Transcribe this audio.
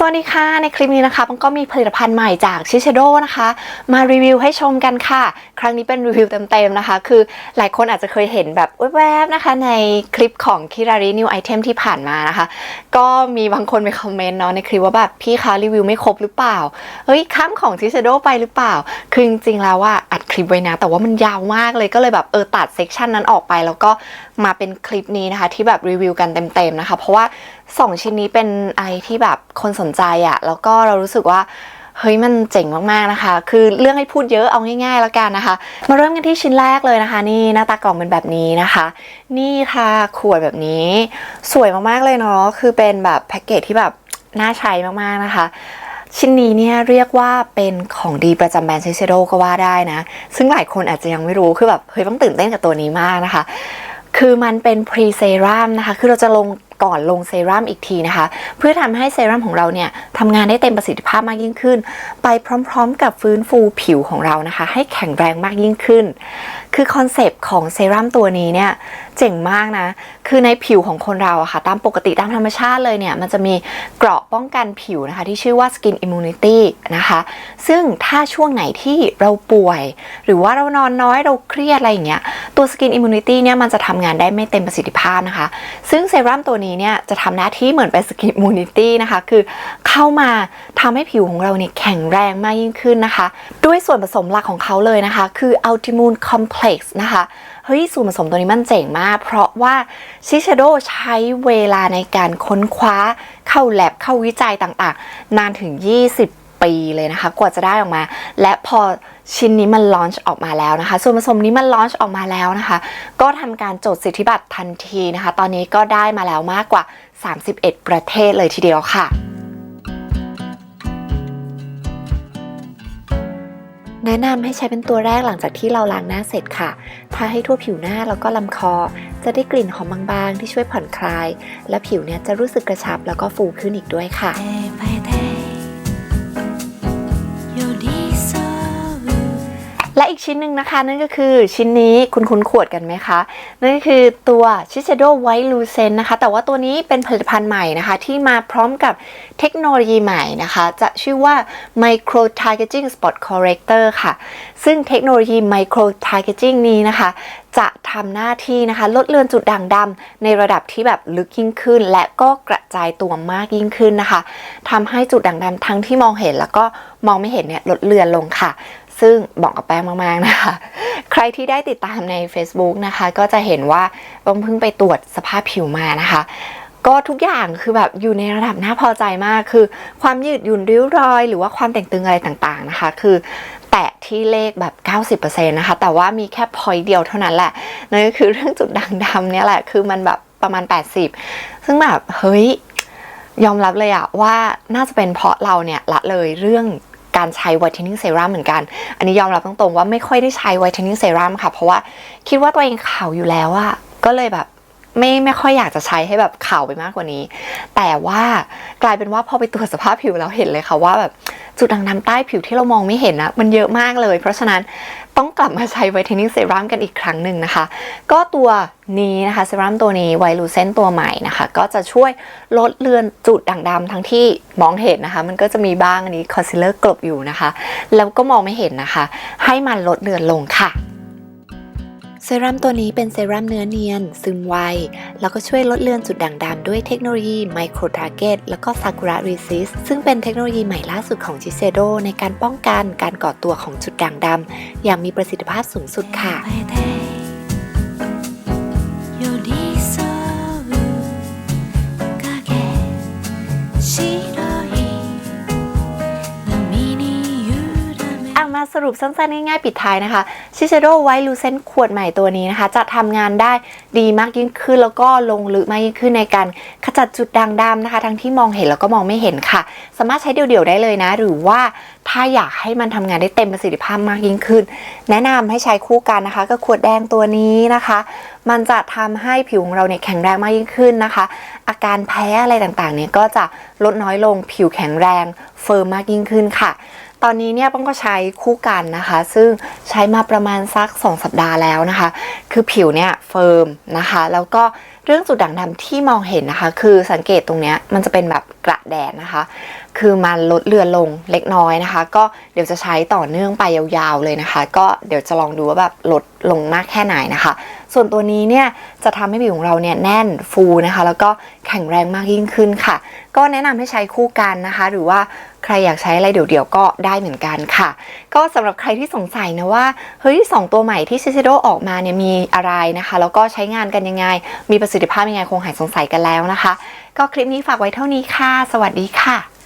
สวัสดีค่ะ ในคลิปนี้นะคะปังก็มีผลิตภัณฑ์ใหม่จากชิ s โดนะคะ มารีวิวให้ชมกันค่ะ ครั้งนี้เป็นรีวิวเต็มๆนะคะ คือหลายคนอาจจะเคยเห็นแบบแวบๆนะคะ ในคลิปของคิรารินิวไอเทมที่ผ่านมานะคะ ก็มีบางคนไปคอมเมนต์เนาะในคลิปว่าแบบพี่คะรีวิวไม่ครบหรือเปล่า เฮ้ยข้ามของชิ s โดไปหรือเปล่า คือจริงๆแล้วว่าอัดคลิปไว้นะ แต่ว่ามันยาวมากเลยก็เลยแบบเออตัดเซกชันนั้นออกไป แล้วก็มาเป็นคลิปนี้นะคะที่แบบรีวิวกันเต็มๆนะคะ เพราะว่า สองชิ้นนี้เป็นไอที่แบบคนสนใจอะ่ะแล้วก็เรารู้สึกว่าเฮ้ยมันเจ๋งมากๆนะคะ คือเรื่องให้พูดเยอะเอาง่าย ๆ แล้วกันนะคะ มาเริ่มกันที่ชิ้นแรกเลยนะคะ นี่หน้าตากล่องเป็นแบบนี้นะคะ นี่ค่ะขวดแบบนี้ สวยมากๆเลยเนาะคือเป็นแบบแพ็กเกจที่แบบน่าใช้มากๆนะคะ ชิ้นนี้เนี่ยเรียกว่าเป็นของดีประจำแบรนด์เซเซโดก็ว่าได้นะ ซึ่งหลายคนอาจจะยังไม่รู้คือแบบเฮ้ยต้องตื่นเต้นกับตัวนี้มากนะคะ คือมันเป็นพรีเซรั่มนะคะ คือเราจะลง ก่อนลงเซรั่มอีกทีนะคะ เพื่อทำให้เซรั่มของเราเนี่ยทำงานได้เต็มประสิทธิภาพมากยิ่งขึ้น ไปพร้อมๆ กับฟื้นฟูผิวของเรานะคะ ให้แข็งแรงมากยิ่งขึ้น คือคอนเซปต์ของเซรั่มตัวนี้เนี่ยเจ๋งมากนะ คือในผิวของคนเราอะค่ะ ตามปกติตามธรรมชาติเลยเนี่ย มันจะมีเกราะป้องกันผิวนะคะ ที่ชื่อว่า skin immunity นะคะ ซึ่งถ้าช่วงไหนที่เราป่วย หรือว่าเรานอนน้อยเราเครียดอะไรอย่างเงี้ย ตัว skin immunity เนี่ยมันจะทำงานได้ไม่เต็มประสิทธิภาพนะคะ ซึ่งเซรั่มตัวนี้เนี่ยจะทำหน้าที่เหมือนเป็น skin immunity นะคะ คือเข้ามาทำให้ผิวของเราเนี่ยแข็งแรงมากยิ่งขึ้นนะคะ ด้วยส่วนผสมหลักของเขาเลยนะคะ คืออัลติมูนคอมเพล็กซ์นะคะเฮ้ยส่วนผสมตัวนี้มันเจ๋งมาก เพราะว่าชิชโดใช้เวลาในการค้นคว้าเข้าแลบเข้าวิจัยต่างๆ นานถึง 20 ปีเลยนะคะ กว่าจะได้ออกมา และพอชิ้นนี้มันลอนช์ออกมาแล้วนะคะ ส่วนผสมนี้มันลอนช์ออกมาแล้วนะคะ ก็ทำการจดสิทธิบัตรทันทีนะคะ ตอนนี้ก็ได้มาแล้วมากกว่า 31 ประเทศเลยทีเดียวค่ะแนะนำให้ใช้เป็นตัวแรกหลังจากที่เราล้างหน้าเสร็จค่ะ ทาให้ทั่วผิวหน้าแล้วก็ลำคอ จะได้กลิ่นหอมบางๆ ที่ช่วยผ่อนคลาย และผิวเนี่ยจะรู้สึกกระชับแล้วก็ฟูขึ้นอีกด้วยค่ะ และอีกชิ้นหนึ่งนะคะ นั่นก็คือชิ้นนี้คุณคุ้นขวดกันไหมคะ นั่นก็คือตัว Shiseido White Lucent นะคะ แต่ว่าตัวนี้เป็นผลิตภัณฑ์ใหม่นะคะ ที่มาพร้อมกับเทคโนโลยีใหม่นะคะ จะชื่อว่า Micro Targeting Spot Corrector ค่ะ ซึ่งเทคโนโลยี Micro Targeting นี้นะคะจะทำหน้าที่นะคะ ลดเลือนจุดด่างดำในระดับที่แบบลึกยิ่งขึ้น และก็กระจายตัวมากยิ่งขึ้นนะคะทำให้จุดด่างดำทั้งที่มองเห็นแล้วก็มองไม่เห็นเนี่ยลดเลือนลงค่ะ ซึ่งบอกกับแป้งมากๆนะคะ ใครที่ได้ติดตามใน Facebook นะคะ ก็จะเห็นว่าป้งเพิ่งไปตรวจสภาพผิวมานะคะ ก็ทุกอย่างคือแบบอยู่ในระดับน่าพอใจมากคือ ความยืดหยุ่นริ้วรอย หรือว่าความแต่งตึงอะไรต่างๆนะคะ คือแตะที่เลขแบบ 90%นะคะ แต่ว่ามีแค่พอยเดียวเท่านั้นแหละนั่นก็คือเรื่องจุดด่างดำเนี่ยแหละคือมันแบบประมาณ 80 ซึ่งแบบเฮ้ยยอมรับเลยอะว่าน่าจะเป็นเพราะเราเนี่ยละเลยเรื่อง การใช้ไวท์เทนนิ่งเซรั่มเหมือนกัน อันนี้ยอมรับตรงๆว่าไม่ค่อยได้ใช้ไวท์เทนนิ่งเซรั่มค่ะ เพราะว่าคิดว่าตัวเองขาวอยู่แล้วอะก็เลยแบบไม่ไม่ค่อยอยากจะใช้ให้แบบขาวไปมากกว่านี้ แต่ว่ากลายเป็นว่าพอไปตรวจสภาพผิวแล้วเห็นเลยค่ะว่าแบบ จุดด่างดำใต้ผิวที่เรามองไม่เห็นนะมันเยอะมากเลย เพราะฉะนั้นต้องกลับมาใช้ไวท์เทนนิ่งเซรั่มกันอีกครั้งหนึ่งนะคะ ก็ตัวนี้นะคะเซรั่มตัวนี้ไวลูเซนตัวใหม่นะคะ ก็จะช่วยลดเลือนจุดด่างดำทั้งที่มองเห็นนะคะ มันก็จะมีบ้างอันนี้คอนซีลเลอร์กลบอยู่นะคะ แล้วก็มองไม่เห็นนะคะ ให้มันลดเลือนลงค่ะ เซรั่มตัวนี้เป็นเซรั่มเนื้อเนียน ซึมไว แล้วก็ช่วยลดเลือนจุดด่างดำด้วยเทคโนโลยีไมโครทาร์เก็ตแล้วก็ซากุระรีซิสซึ่งเป็นเทคโนโลยีใหม่ล่าสุดของชิเซโดในการป้องกันการก่อตัวของจุดด่างดำอย่างมีประสิทธิภาพสูงสุดค่ะ รุปสั้นๆ ง่ายๆ ปิดท้ายนะคะชิเชโดไวลูเซนขวดใหม่ตัวนี้นะคะ จะทำงานได้ดีมากยิ่งขึ้น แล้วก็ลงลึกมากยิ่งขึ้นในการขจัดจุดด่างดำนะคะ ทั้งที่มองเห็นแล้วก็มองไม่เห็นค่ะ สามารถใช้เดี่ยวๆได้เลยนะ หรือว่า ถ้าอยากให้มันทำงานได้เต็มประสิทธิภาพมากยิ่งขึ้น แนะนำให้ใช้คู่กันนะคะกับขวดแดงตัวนี้นะคะ มันจะทำให้ผิวของเราเนี่ยแข็งแรงมากยิ่งขึ้นนะคะ อาการแพ้อะไรต่างๆเนี่ยก็จะลดน้อยลงผิวแข็งแรงเฟิร์มมากยิ่งขึ้นค่ะ ตอนนี้เนี่ยป้องก็ใช้คู่กันนะคะ ซึ่งใช้มาประมาณสัก 2 สัปดาห์แล้วนะคะ คือผิวเนี่ยเฟิร์มนะคะ แล้วก็เรื่องจุดด่างดำที่มองเห็นนะคะ คือสังเกตตรงเนี้ยมันจะเป็นแบบกระแดดนะคะ คือมันลดเลือนลงเล็กน้อยนะคะก็เดี๋ยวจะใช้ต่อเนื่องไปยาวๆเลยนะคะ ก็เดี๋ยวจะลองดูว่าแบบลดลงมากแค่ไหนนะคะ ส่วนตัวนี้เนี่ยจะทำให้ผิวของเราเนี่ยแน่นฟูนะคะ แล้วก็แข็งแรงมากยิ่งขึ้นค่ะ ก็แนะนำให้ใช้คู่กันนะคะ หรือว่าใครอยากใช้อะไรเดี๋ยวๆก็ได้เหมือนกันค่ะ ก็สำหรับใครที่สงสัยนะว่าเฮ้ยสองตัวใหม่ที่ Shiseido ออกมาเนี่ยมีอะไรนะคะ แล้วก็ใช้งานกันยังไง มีประสิทธิภาพยังไงคงหายสงสัยกันแล้วนะคะ ก็คลิปนี้ฝากไว้เท่านี้ค่ะ สวัสดีค่ะ